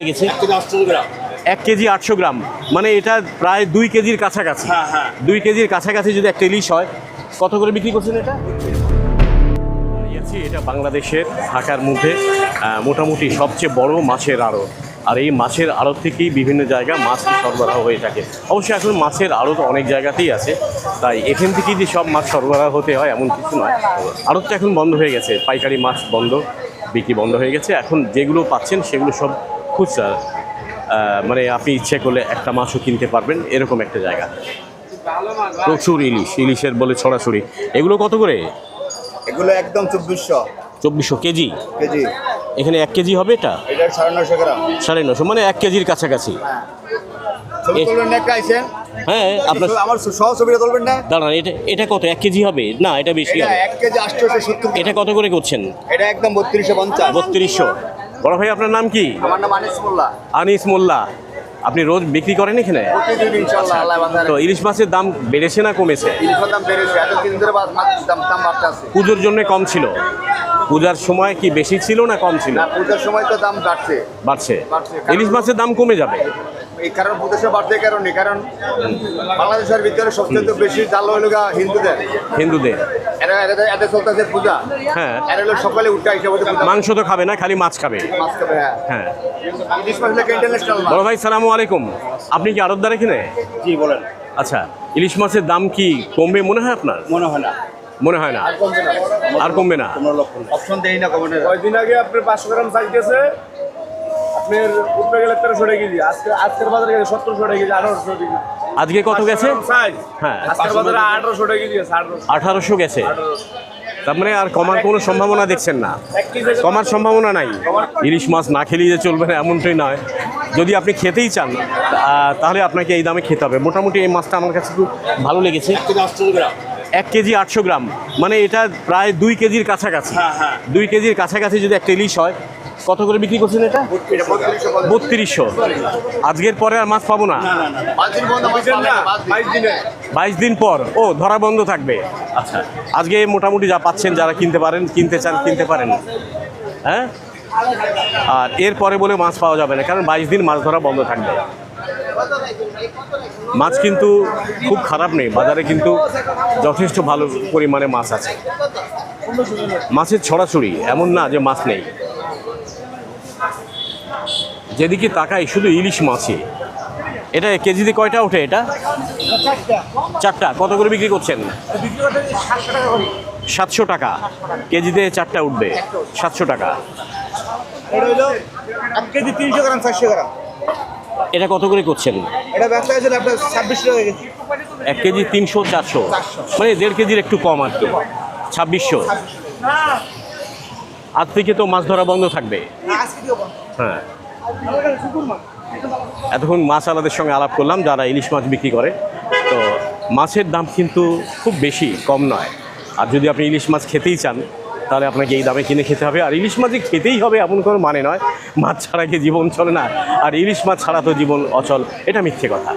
গেছে এক কেজি আটশো গ্রাম। মানে এটা প্রায় দুই কেজির কাছাকাছি। হ্যাঁ, হ্যাঁ। দুই কেজির কাছাকাছি যদি একটা ইলিশ হয় কত করে বিক্রি করছেন এটা? এটা বাংলাদেশের ঢাকার মধ্যে মোটামুটি সবচেয়ে বড় মাছের আড়ত। আর এই মাছের আড়ত থেকেই বিভিন্ন জায়গা মাছ সরবরাহ হয়ে থাকে। অবশ্যই এখন মাছের আড়ত অনেক জায়গাতেই আছে। তাই এখান থেকেই যে সব মাছ সরবরাহ হতে হয় এমন কিছু নয়। আড়তটা এখন বন্ধ হয়ে গেছে। পাইকারি মাছ বন্ধ বিক্রি বন্ধ হয়ে গেছে। এখন যেগুলো পাচ্ছেন সেগুলো সব খুচরা মানে আপনি ইচ্ছে করলে একটা মাছও কিনতে পারবেন এরকম একটা জায়গা। প্রচুর ইলিশ ইলিশের বলে ছড়াছড়ি। এগুলো কত করে? এগুলো একদম চব্বিশশো। চব্বিশশো কেজি? কেজি। এখানে এক কেজি হবে এটা? সাড়ে নশো গ্রাম। সাড়ে নশো মানে এক কেজির কাছাকাছি। হ্যাঁ। আপনার আমার সহ ছবিটা তুলবেন না? দাঁড়ান এটা এটা কত? এক কেজি হবে? না এটা বেশি হবে। এক কেজি আটশোশো সত্তর এটা কত করে করছেন? এটা একদম বত্রিশশো পঞ্চাশ। বত্রিশশো। বড় ভাই আপনার নাম কি? আমার নাম আনিস মোল্লা। আনিস মোল্লা। আপনি রোজ বিক্রি করেন এখানে? তো ইলিশ মাছের দাম বেড়েছে না কমেছে? পুজোর জন্য কম ছিল। পূজার সময় কি বেশি ছিল না কম ছিল? না পূজার সময় তো দাম বাড়ছে। বাড়ছে। ইলিশ মাছের দাম কমে যাবে? এই কারণ পূজার সময় বাড়ছে এই কারণে কারণ বাংলাদেশের ভিতরে সবচেয়ে বেশি জাল হইল গা হিন্দুদের। হিন্দুদের। এরা এরা- এদের চলতেছে পূজা। হ্যাঁ। এরা হলো সকালে উঠে মাংস তো খাবে না খালি মাছ খাবে। মাছ খাবে হ্যাঁ। হ্যাঁ। বড় ভাই সালামু আলাইকুম। আপনি কি আড়তদার এখানে? জি বলেন। আচ্ছা ইলিশ মাছের দাম কি কমবে মনে হয় আপনার? মনে হয় না। মনে হয় না। আর কমবে না। অপশন দেই না কয়দিন আগে আপনার পাঁচশো গ্রাম সাইজ গেছে আপনার উঠবে গেলে তেরোশো টাকা কেজি। আজকে আজকের বাজারে গেছে সতেরোশো টাকা কেজি আঠারোশো টাকা আজকে কত গেছে? সাইজ হ্যাঁ। আজকের বাজারে আঠারোশো টাকা কেজি আঠারোশো। গেছে। তার মানে আর কমার কোনো সম্ভাবনা দেখছেন না। কমার সম্ভাবনা নাই। ইলিশ মাছ না খেলেই যে চলবে না এমনটাই নয়। যদি আপনি খেতেই চান তাহলে আপনাকে এই দামে খেতে হবে। মোটামুটি এই মাছটা আমার কাছে খুব ভালো লেগেছে। আটশো গ্রাম। এক কেজি আটশো গ্রাম। মানে এটা প্রায় দুই কেজির কাছাকাছি। হ্যাঁ, হ্যাঁ। দুই কেজির কাছাকাছি যদি একটা ইলিশ হয় কত করে বিক্রি করছেন এটা? এটা বত্রিশশো। আজকের পরে আর মাছ পাবো না? বাইশ দিন। পর। ও ধরা বন্ধ থাকবে। আচ্ছা। আজকে মোটামুটি যা পাচ্ছেন যারা কিনতে পারেন কিনতে চান কিনতে পারেন। হ্যাঁ? আর এরপরে বলে মাছ পাওয়া যাবে না কারণ বাইশ দিন মাছ ধরা বন্ধ থাকবে। মাছ কিন্তু খুব খারাপ নেই, বাজারে কিন্তু যথেষ্ট ভালো পরিমাণে মাছ আছে। মাছের ছড়াছড়ি এমন না যে মাছ নেই। যেদিকে তাকাই শুধু ইলিশ মাছই। এটা কেজিতে কয়টা ওঠে এটা? চারটা। কত করে বিক্রি করছেন? সাতশো টাকা। কেজিতে চারটা উঠবে। সাতশো টাকা। কেজি তিনশো গ্রাম, চারশো গ্রাম। এটা কত করে করছেন? এটা ব্যবসা হয়েছিল আপনার টাকা কেজি। এক কেজি তিনশো চারশো? মানে দেড় কেজির একটু কম আর কি। ছাব্বিশশো? আজ থেকে তো মাছ ধরা বন্ধ থাকবে। হ্যাঁ। এতক্ষণ মাছ আলাদের সঙ্গে আলাপ করলাম যারা ইলিশ মাছ বিক্রি করে। তো মাছের দাম কিন্তু খুব বেশি কম নয়। আর যদি আপনি ইলিশ মাছ খেতেই চান তাহলে আপনাকে এই দামে কিনে খেতে হবে। আর ইলিশ মাছ যে খেতেই হবে এমন কোনো মানে নয়। মাছ ছাড়া কি জীবন চলে না। আর ইলিশ মাছ ছাড়া তো জীবন অচল। এটা মিথ্যে কথা।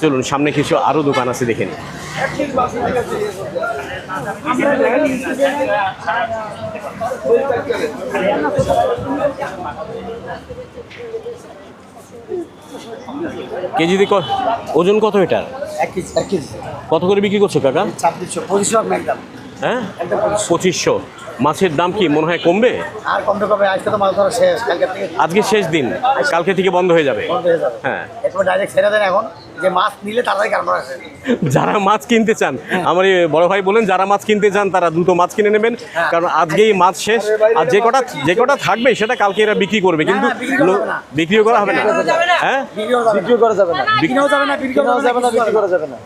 চলুন সামনে কিছু আরও দোকান আছে দেখেন কেজিতে ওজন কত এটার? কত করে বিক্রি করছ কাকা? ছাব্বিশশো পঁচিশশো হ্যাঁ? পঁচিশশো। মাছের দাম কি মনে হয় কমবে? আর কমতে কমে আজকে তো মাছ ধরা শেষ কালকে থেকে আজকে শেষ দিন কালকে থেকে বন্ধ হয়ে যাবে। বন্ধ হয়ে যাবে। হ্যাঁ। ডাইরেক্ট ছেড়ে দেন এখন যে মাছ নিলে তাড়াতাড়ি কারণ আছে যারা মাছ কিনতে চান আমার এই বড় ভাই বলেন যারা মাছ কিনতে চান তারা দ্রুত মাছ কিনে নেবেন। কারণ আজকেই মাছ শেষ আর যে কটা যে কটা থাকবে সেটা কালকে এরা বিক্রি করবে। কিন্তু। বিক্রিও করা হবে না? হ্যাঁ? বিক্রিও করা যাবে না। বিক্রিও যাবে না বিক্রিও যাবে না বিক্রি করা যাবে না।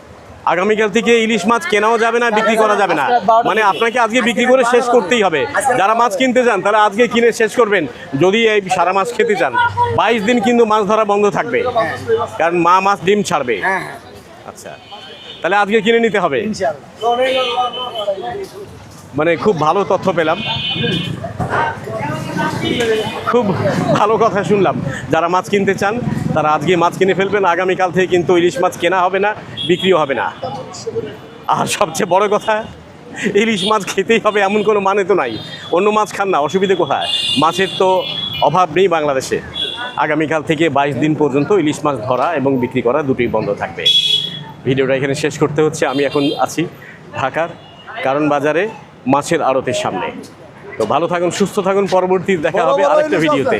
আগামীকাল থেকে ইলিশ মাছ কেনাও যাবে না বিক্রি করা যাবে না। মানে আপনাকে আজকে বিক্রি করে শেষ করতেই হবে। যারা মাছ কিনতে চান তারা আজকে কিনে শেষ করবেন যদি এই সারা মাছ খেতে চান। বাইশ দিন কিন্তু মাছ ধরা বন্ধ থাকবে কারণ মা মাছ ডিম ছাড়বে। হ্যাঁ হ্যাঁ। আচ্ছা তাহলে আজকে কিনে নিতে হবে। মানে খুব ভালো তথ্য পেলাম। খুব ভালো কথা শুনলাম। যারা মাছ কিনতে চান, তারা আজকে মাছ কিনে ফেলবেন। আগামীকাল থেকে কিন্তু ইলিশ মাছ কেনা হবে না, বিক্রিও হবে না। আর সবচেয়ে বড় কথা, ইলিশ মাছ খেতেই হবে এমন কোনো মানে তো নাই। অন্য মাছ খান না, অসুবিধে কোথায়? মাছের তো অভাব নেই বাংলাদেশে। আগামীকাল থেকে বাইশ দিন পর্যন্ত ইলিশ মাছ ধরা এবং বিক্রি করা দুটোই বন্ধ থাকবে। ভিডিওটা এখানে শেষ করতে হচ্ছে। আমি এখন আছি ঢাকার কারণ বাজারে মাছের আড়তের সামনে। তো ভালো থাকুন সুস্থ থাকুন পরবর্তী দেখা হবে আরেকটা ভিডিওতে।